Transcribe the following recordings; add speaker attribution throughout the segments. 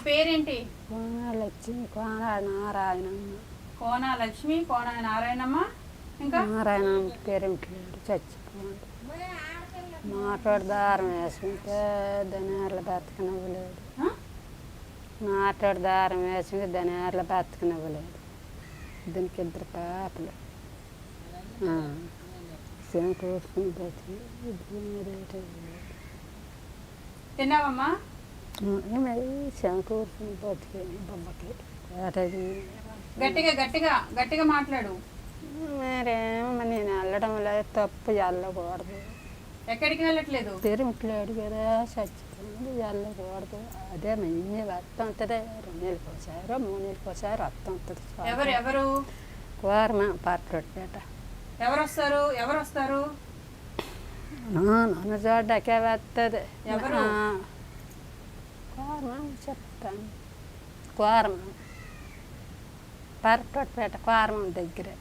Speaker 1: నీ పేరేంటి?
Speaker 2: లక్ష్మి కోన నారాయణమ్మ.
Speaker 1: కోన లక్ష్మి కోన నారాయణమ్మ. ఇంకా?
Speaker 2: నారాయణమ్మ పేరేంటి చచ్చిపోండి మాట్లాడు దారం వేసుకుంటే దనేర్లు బతకనివ్వలేదు
Speaker 1: ఆ?
Speaker 2: మాట్లాడు దారం వేసుకుంటే దనేర్లు బతకనివ్వలేదు దీనికి ఇద్దరు పాపలు. శని కోసుకుని బతికి
Speaker 1: తిన్నావమ్మా?
Speaker 2: బతికి బొమ్మకి
Speaker 1: గట్టిగా గట్టిగా గట్టిగా మాట్లాడు.
Speaker 2: మరేమో నేను వెళ్ళడం లేదు తప్పు వెళ్ళకూడదు
Speaker 1: ఎక్కడికి వెళ్ళట్లేదు?
Speaker 2: తిరుగుట్లేడు కదా చచ్చిపోయింది వెళ్ళకూడదు అదే మంచి రక్తం ఉంటుంది రెండు నెలలకు ఒకసారి మూడు నెలలకు ఒకసారి రక్తం ఉంటుంది.
Speaker 1: ఎవరు ఎవరు?
Speaker 2: కూరమ పట్టొట్టేట
Speaker 1: ఎవరు వస్తారు ఎవరు వస్తారు
Speaker 2: నన్ను చూడ్డాకే వస్తుంది
Speaker 1: ఎవరు?
Speaker 2: కూరమ చెప్తాను కూరమ పట్టొట్టేట కూరమ దగ్గరే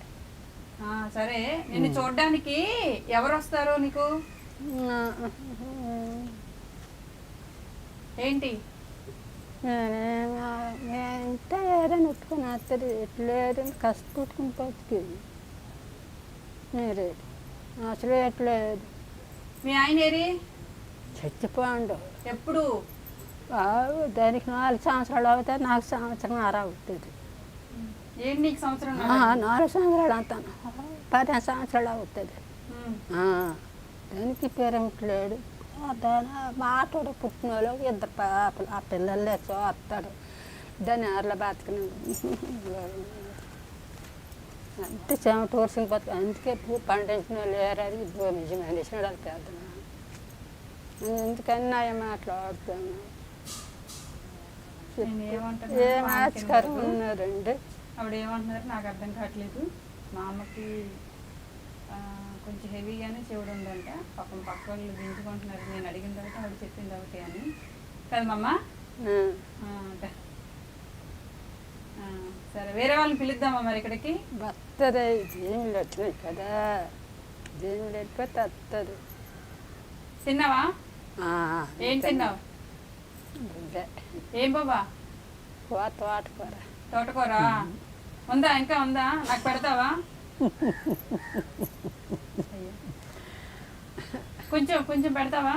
Speaker 1: ఆ, సరే. నిన్ను చూడడానికి ఎవరు వస్తారు నీకు ఏంటి?
Speaker 2: ఎంత ఏదైనా ఉట్టుకుని వస్తుంది ఎట్లేదు కష్టపెట్టుకుని బతికేది మీరే అసలు ఎట్లేదు
Speaker 1: మీ ఆయన ఏరి?
Speaker 2: చచ్చిపోండు
Speaker 1: ఎప్పుడు?
Speaker 2: దానికి నాలుగు సంవత్సరాలు అవుతాయి నాకు సంవత్సరం ఆర అవుతుంది. నాలుగు? సంవత్సరాలు అంతాను పదిహేను సంవత్సరాలు అవుతుంది. దానికి పేరెంట్లేడు దాని మాటోడు పుట్టిన వాళ్ళు ఇద్దరు పాపలు ఆ పిల్లలే చూస్తాడు దాన్ని అర్ల బతకని అంటే చెమట ఊరిసిన బతుకు అందుకే పువ్వు పండించిన వాళ్ళు ఏరారు భూమి మనిషిన వాళ్ళు పెద్ద ఎందుకన్నా మాట్లాడుతాను? ఏ
Speaker 1: ఎందుకు?
Speaker 2: ఉన్నారండి?
Speaker 1: ఆవిడ ఏమంటున్నారు నాకు అర్థం కావట్లేదు. మా అమ్మకి కొంచెం హెవీగానే చెవుడు ఉందంట. పాపం పక్క వాళ్ళు దించుకుంటున్నారు. నేను అడిగిన తర్వాత ఆవిడ చెప్పింది ఒకటి అని. కదా మమ్మ
Speaker 2: ఆ.
Speaker 1: ఆ, అంట. ఆ, సరే వేరే వాళ్ళని పిలుద్దామా మరి ఇక్కడికి?
Speaker 2: జీవులు వచ్చినాయి కదా జీవులు వెళ్ళిపోతే
Speaker 1: తిన్నావా? ఏం తిన్నావు?
Speaker 2: ఇదే.
Speaker 1: ఏం బాబా?
Speaker 2: కోత వాటుకోర
Speaker 1: తోటకూర? ఉందా? ఇంకా ఉందా? నాకు పెడతావా. కొంచెం కొంచెం పెడతావా?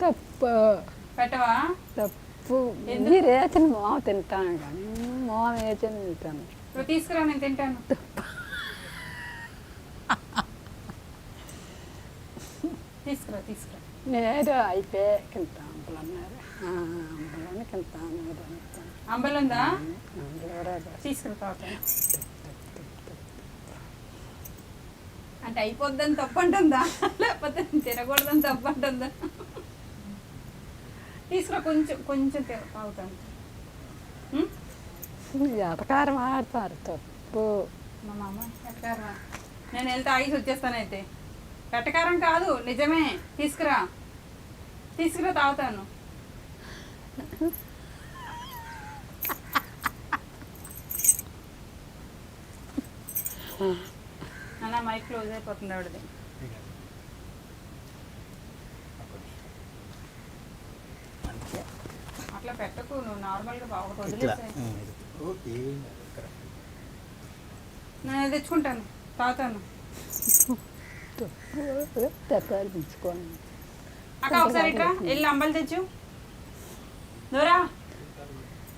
Speaker 2: తప్పు.
Speaker 1: పెట్టవా?
Speaker 2: తప్పు? మీరు వేసిన మోమ తింటాను కానీ మోమ వేసిన తింటాను.
Speaker 1: తీసుకురా నేను తింటాను. తీసుకురా తీసుకురా
Speaker 2: నేను అయిపోయి కింద అంబలు అన్నారు అంబలని కింద అంబలు
Speaker 1: తీసుకురా తాగుతాను అంటే అయిపోద్దని తప్పు అంటుందా లేకపోతే తినకూడదని తప్పు అంటుందా తీసుకురా కొంచెం కొంచెం తిన- తాగుతాను?
Speaker 2: ఎటకారం ఆడతారు తప్పు.
Speaker 1: మా మామ ఎట్టకారం నేను వెళ్తే ఆగి వచ్చేస్తాను అయితే ఎట్టకారం కాదు నిజమే. తీసుకురా. తీసుకురా తాగుతాను. అన్న మైక్ క్లోజ్ అయిపోతుంది ఆవిడది. అట్లా పెట్టకు నువ్వు నార్మల్గా బాగా. నేను తెచ్చుకుంటాను. తాగుతాను.
Speaker 2: తప్పు తప్పించుకోండి
Speaker 1: అక్క ఒకసారి ఇట్రా. వెళ్ళి అంబలు తెచ్చు. దూరా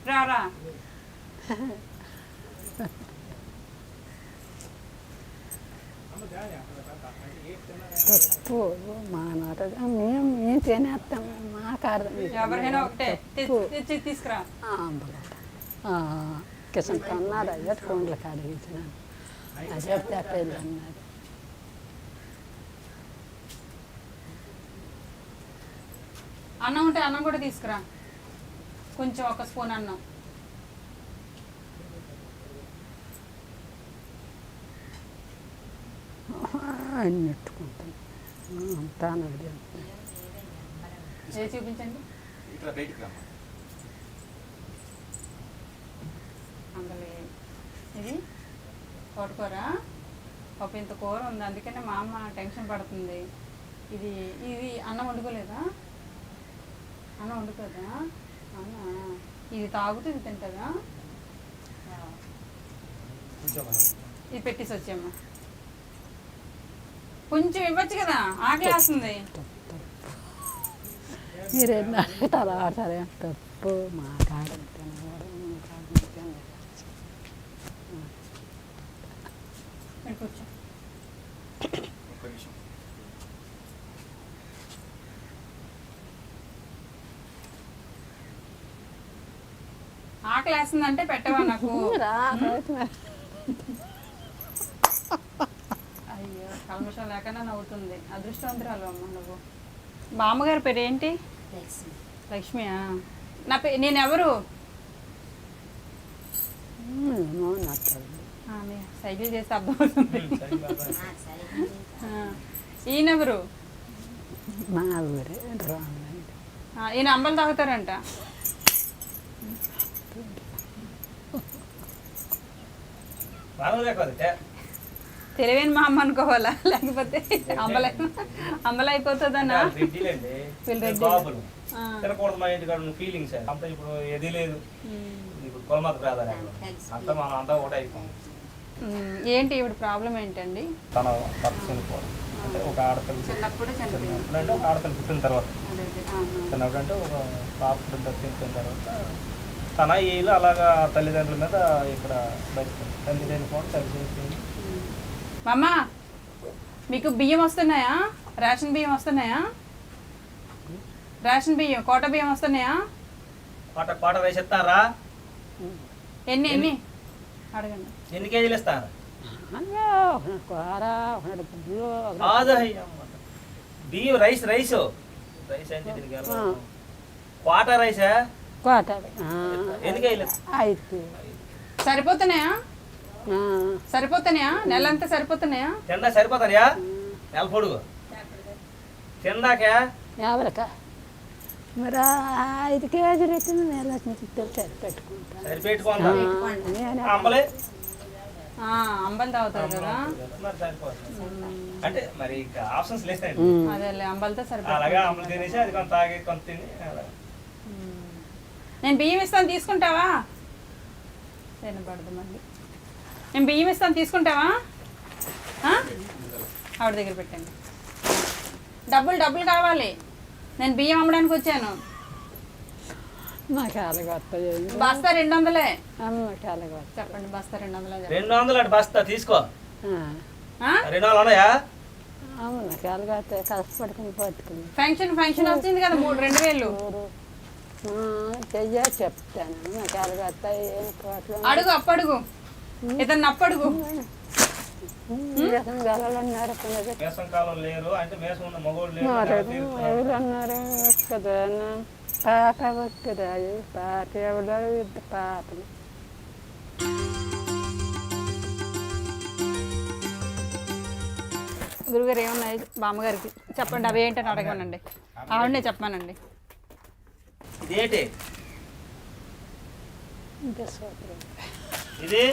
Speaker 1: రా రా.
Speaker 2: తప్పు మా నాట మేము మేము తినేస్తాం మాకు అర్థం
Speaker 1: ఎవరికైనా ఒకటే. తె-
Speaker 2: తప్పు.
Speaker 1: తెచ్చి తీసుకురా.
Speaker 2: కిషన్ అన్నాడు అయ్యా కొండలు కడిగించినాను అదే తప్పేది అన్నాడు
Speaker 1: అన్నం ఉంటే అన్నం కూడా తీసుకురా. కొంచెం ఒక స్పూన్ అన్నం.
Speaker 2: అన్ని పెట్టుకుంటాను అంతాను
Speaker 1: ఏ చూపించండి? ఇది తోటకూర. పాప ఇంత కూర ఉంది. అందుకనే మా అమ్మ టెన్షన్ పడుతుంది. ఇది ఇది అన్నం వండుకోలేదా? అన్నం వండుకోదా అవునా? ఇది తాగుతూ ఇది తింటుందా. ఇది పెట్టేసి వచ్చామ్మా కొంచెం ఇవ్వచ్చు కదా? ఆకలి వేస్తుంది.
Speaker 2: మీరు ఎన్ని అడుగుతారు ఆడతారు? తప్పు. మాట్లాడుతాను
Speaker 1: కూర్చో. ఆకలి వేస్తుందంటే పెట్టవా నాకు? అయ్యో కల్మషం లేకుండా నవ్వుతుంది. అదృష్టవంతురాలు అమ్మ నువ్వు. మా అమ్మగారి పేరు ఏంటి లక్ష్మియా? నా పే నేను ఎవరు ఆ, మీ సైకిల్ చేస్తే అర్థమవుతుంది ఆ, ఈయనెవరు?
Speaker 2: మా ఊరే
Speaker 1: ఈయన అంబలు తాగుతారంట. తెలివైన మా అమ్మ అనుకోవాలా? లేకపోతే.
Speaker 3: బాబులు.
Speaker 1: ఆ.
Speaker 3: తినకూడదు మా ఇంటికాడ ఫీలింగ్స్ అంతా ఇప్పుడు ఏది లేదు. ఇప్పుడు కులమత ప్రాధాన్యం. అంతా మనం అంతా ఒకటే అయిపోయింది
Speaker 1: ఏంటి ఇప్పుడు ప్రాబ్లం ఏంటండి?
Speaker 3: తన భర్త చనిపోవడం. అంటే ఒక ఆడపిల్ల
Speaker 1: చిన్నప్పుడు
Speaker 3: అంటే ఒక ఆడపిల్ల పుట్టిన తర్వాత. చిన్నప్పుడు అంటే ఒక పాప పుట్టిన తర్వాత తన ఏళ్ళు అలాగా తల్లిదండ్రుల మీద ఇక్కడ బతికింది తల్లి చనిపోవడం తల్లి చనిపోయింది
Speaker 1: మామ మీకు బియ్యం వస్తున్నాయా? రేషన్ బియ్యం వస్తున్నాయా? రేషన్ బియ్యం కోట బియ్యం వస్తున్నాయా?
Speaker 3: కోట కోట వేసి ఇస్తారా
Speaker 1: ఎన్ని? ఎన్ని? అడగండి.
Speaker 3: ఎన్ని కేజీలు ఇస్తారు? కాదు. బియ్యం రైస్ రైస్. రైస్ అంటే?
Speaker 2: ఆ.
Speaker 3: కోట రైసా?
Speaker 2: కోట
Speaker 3: ఎన్ని కేజీలు
Speaker 2: అయితే
Speaker 1: సరిపోతున్నాయా? సరిపోతున్నాయా? నెలంతా సరిపోతున్నాయా?
Speaker 3: తిండా సరిపోతాయా? నెల పొడుగు. తిందాకా
Speaker 2: ఎవరిక మరి ఐదు కేజీలు అయితే నెల సరి పెట్టుకుంటాను
Speaker 3: సరిపెట్టుకుందా
Speaker 2: నేను
Speaker 3: అంబలే?
Speaker 1: ఆ, అంబలు తాగుతారు కదా?
Speaker 3: అంటే మరి ఇంకా ఆప్షన్స్ లేస్తాయండి.
Speaker 1: అదేలే అంబలతో సరిపోతుంది
Speaker 3: అలాగా అమలు తినేసి అది కొంత తాగి కొంత తిని అలా.
Speaker 1: నేను బియ్యం ఇస్తాను తీసుకుంటావా? తినబడదు మళ్ళీ. నేను బియ్యం ఇస్తాను తీసుకుంటావా? ఆ? ఆవిడ దగ్గర పెట్టండి. డబ్బులు డబ్బులు కావాలి. నేను బియ్యం అమ్మడానికి వచ్చాను. బస్తా రెండు వందలే చెప్పండి బస్తా రెండు వందలే.
Speaker 3: రెండు వందలు అటు బస్తా తీసుకో.
Speaker 1: ఆ?
Speaker 3: రెండు వందలు ఉన్నాయా?
Speaker 2: అవును కష్టపడుకుని బతుకుని.
Speaker 1: ఫంక్షన్ ఫంక్షన్ వచ్చింది కదా మూడు రెండు వేలు.
Speaker 2: చెయ్య చెప్తాను. నాకు అలాగొస్తాయి ఏం కోట్లు
Speaker 1: అడుగు అప్పడుగు. ఇతను అప్పడుగు.
Speaker 2: ఉన్నారు
Speaker 3: మేసం కాలం లేరు. అంటే మేసం ఉన్న మగోళ్ళు లేరు.
Speaker 2: మాట్లాడు ఎవరు అన్నారు కదా ఎవరు ఇద్దరు
Speaker 1: గురుగారు ఏమున్నాయి బామ్మగారికి? చెప్పండి అవి ఏంటని అడగమనండి. ఆవిడనే చెప్పానండి
Speaker 2: సూత్రం.
Speaker 3: ఇది?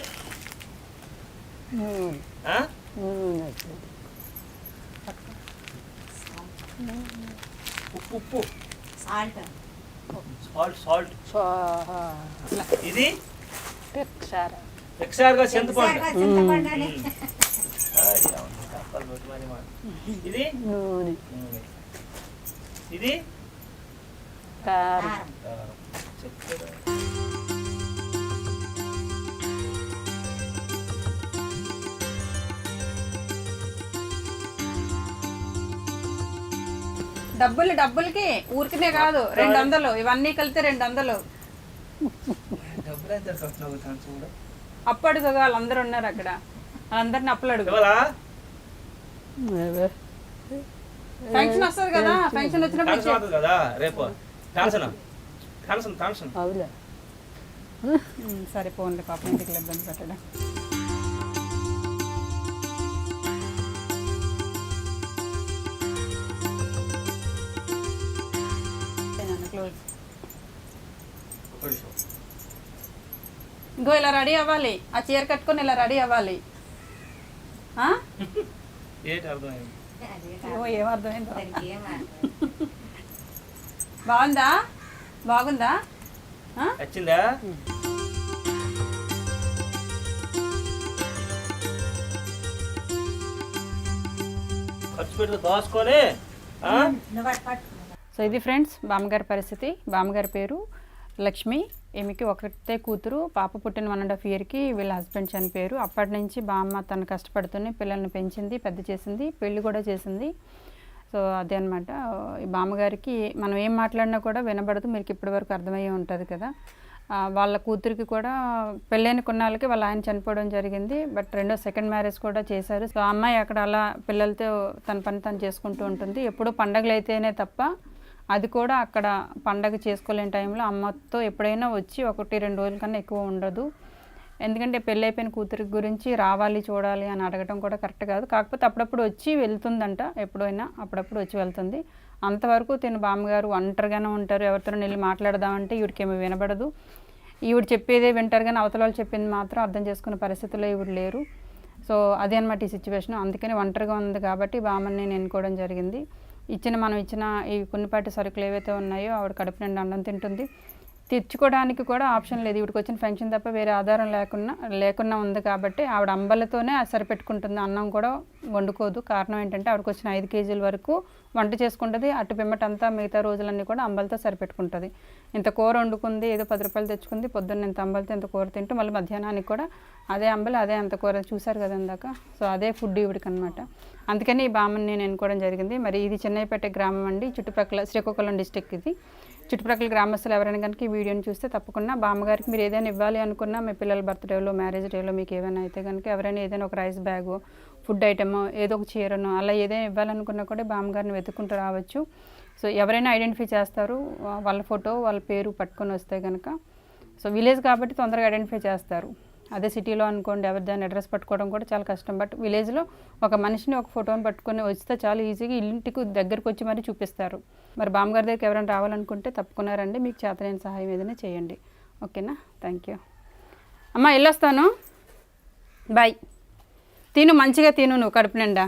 Speaker 3: ఉప్పు ఉప్పు.
Speaker 4: సాల్ట్.
Speaker 3: Salt salt. ఇది?
Speaker 2: పిక్సారా
Speaker 3: ఎక్సార్గా చింతపండు. ఇది. ఇది?
Speaker 2: కారం?
Speaker 1: డబ్బులు డబ్బులకి ఊరికనే కాదు రెండు వందలు ఇవన్నీ కలిపితే రెండు వందలు
Speaker 3: డబ్బులు ఎంత ఖర్చు చూడు
Speaker 1: అప్పు అడుగు వాళ్ళందరూ ఉన్నారు అక్కడ వాళ్ళందరిని అప్పులు అడుగు. ఫంక్షన్ వస్తుంది కదా ఫంక్షన్ వచ్చినప్పుడు
Speaker 3: పెన్షన్ కదా రేపు. పెన్షన్ పెన్షన్ పెన్షన్
Speaker 2: అవులే
Speaker 1: సరే పోన్లే పాపం ఇంటికి ఇబ్బంది పెట్టడం క్లోజ్ ఇంకో ఇలా రెడీ అవ్వాలి. ఆ చీర కట్టుకొని ఇలా రెడీ అవ్వాలి. ఆ?
Speaker 3: ఏంటి అర్థమైంది?
Speaker 1: బాగుందా? బాగుందా?
Speaker 3: వచ్చిందా ఖర్చు పెడితే దోసుకొని?
Speaker 1: సో ఇది ఫ్రెండ్స్ బామ్మగారి పరిస్థితి. బామ్మగారి పేరు లక్ష్మి. ఈమెకి ఒకటే కూతురు. పాప పుట్టిన వన్ అండ్ హాఫ్ ఇయర్కి వీళ్ళ హస్బెండ్ చనిపోయారు. అప్పటి నుంచి బామ్మ తను కష్టపడుతూనే పిల్లల్ని పెంచింది పెద్ద చేసింది పెళ్ళి కూడా చేసింది. సో అదే అనమాట ఈ బామ్మగారికి మనం ఏం మాట్లాడినా కూడా వినబడదు. మీకు ఇప్పటి వరకు అర్థమయ్యే ఉంటుంది కదా. వాళ్ళ కూతురికి కూడా పెళ్ళైన కొన్నాళ్ళకి వాళ్ళ ఆయన చనిపోవడం జరిగింది. బట్ రెండో సెకండ్ మ్యారేజ్ కూడా చేశారు. సో ఆ అమ్మాయి అక్కడ అలా పిల్లలతో తన పని తను చేసుకుంటూ ఉంటుంది. ఎప్పుడూ పండగలు అయితేనే తప్ప అది కూడా అక్కడ పండగ చేసుకోలేని టైంలో అమ్మతో ఎప్పుడైనా వచ్చి ఒకటి రెండు రోజుల కన్నా ఎక్కువ ఉండదు. ఎందుకంటే పెళ్ళి అయిపోయిన కూతురి గురించి రావాలి చూడాలి అని అడగటం కూడా కరెక్ట్ కాదు. కాకపోతే అప్పుడప్పుడు వచ్చి వెళ్తుందంట ఎప్పుడైనా అప్పుడప్పుడు వచ్చి వెళ్తుంది. అంతవరకు తిన బామ్మగారు ఒంటరిగానే ఉంటారు. ఎవరితో వెళ్ళి మాట్లాడదామంటే ఈవిడికేమీ వినబడదు. ఈవిడ చెప్పేదే వింటారు కానీ అవతల వాళ్ళు చెప్పింది మాత్రం అర్థం చేసుకునే పరిస్థితుల్లో ఈవిడ లేరు. సో అదే అనమాట ఈ సిచ్యువేషన్. అందుకని ఒంటరిగా ఉంది కాబట్టి బామ్మని నేను ఎన్నుకోవడం జరిగింది. ఇచ్చిన మనం ఇచ్చిన ఈ కొన్నిపాటి సరుకులు ఏవైతే ఉన్నాయో ఆవిడ కడుపు నిండా అన్నం తింటుంది. తెచ్చుకోవడానికి కూడా ఆప్షన్ లేదు. ఇవిడికి వచ్చిన ఫంక్షన్ తప్ప వేరే ఆధారం లేకున్నా లేకున్నా ఉంది కాబట్టి ఆవిడ అంబలతోనే సరిపెట్టుకుంటుంది అన్నం కూడా వండుకోదు. కారణం ఏంటంటే ఆవిడకి వచ్చిన ఐదు కేజీల వరకు వంట చేసుకుంటుంది. అటు పిమ్మటంతా మిగతా రోజులన్నీ కూడా అంబలతో సరిపెట్టుకుంటుంది. ఇంత కూర వండుకుంది ఏదో పది రూపాయలు తెచ్చుకుంది పొద్దున్న ఇంత అంబలతో ఇంత కూర తింటూ మళ్ళీ మధ్యాహ్నానికి కూడా అదే అంబలి అదే అంత కూర చూశారు కదా ఇందాక. సో అదే ఫుడ్ ఈవిడికి అనమాట అందుకని ఈ బామ్మని నేను ఎన్నుకోవడం జరిగింది. మరి ఇది చెన్నైపేట గ్రామం అండి. చుట్టుపక్కల శ్రీకాకుళం డిస్టిక్ ఇది. చుట్టుపక్కల గ్రామస్తులు ఎవరైనా కనుక ఈ వీడియోని చూస్తే తప్పకుండా బామ్మగారికి మీరు ఏదైనా ఇవ్వాలి అనుకున్నా మీ పిల్లల బర్త్డేలో మ్యారేజ్ డేలో మీకు ఏమైనా అయితే కనుక ఎవరైనా ఏదైనా ఒక రైస్ బ్యాగు ఫుడ్ ఐటమ్ ఏదో ఒక చీరను అలా ఏదైనా ఇవ్వాలనుకున్నా కూడా బామ్మగారిని వెతుక్కుంటూ రావచ్చు. సో ఎవరైనా ఐడెంటిఫై చేస్తారు వాళ్ళ ఫోటో వాళ్ళ పేరు పట్టుకొని వస్తే కనుక. సో విలేజ్ కాబట్టి తొందరగా ఐడెంటిఫై చేస్తారు. అదే సిటీలో అనుకోండి ఎవరిదైనా అడ్రస్ పట్టుకోవడం కూడా చాలా కష్టం. బట్ విలేజ్లో ఒక మనిషిని ఒక ఫోటోని పట్టుకొని వస్తే చాలా ఈజీగా ఇంటికి దగ్గరకు వచ్చి మరీ చూపిస్తారు. మరి బామ్మగారి దగ్గరికి ఎవరైనా రావాలనుకుంటే తప్పుకున్నారండి మీకు చేతలేని సహాయం ఏదైనా చేయండి. ఓకేనా? థ్యాంక్ యూ అమ్మ వెళ్ళొస్తాను. బాయ్ తిను మంచిగా తిను నువ్వు కడుపు నిండా.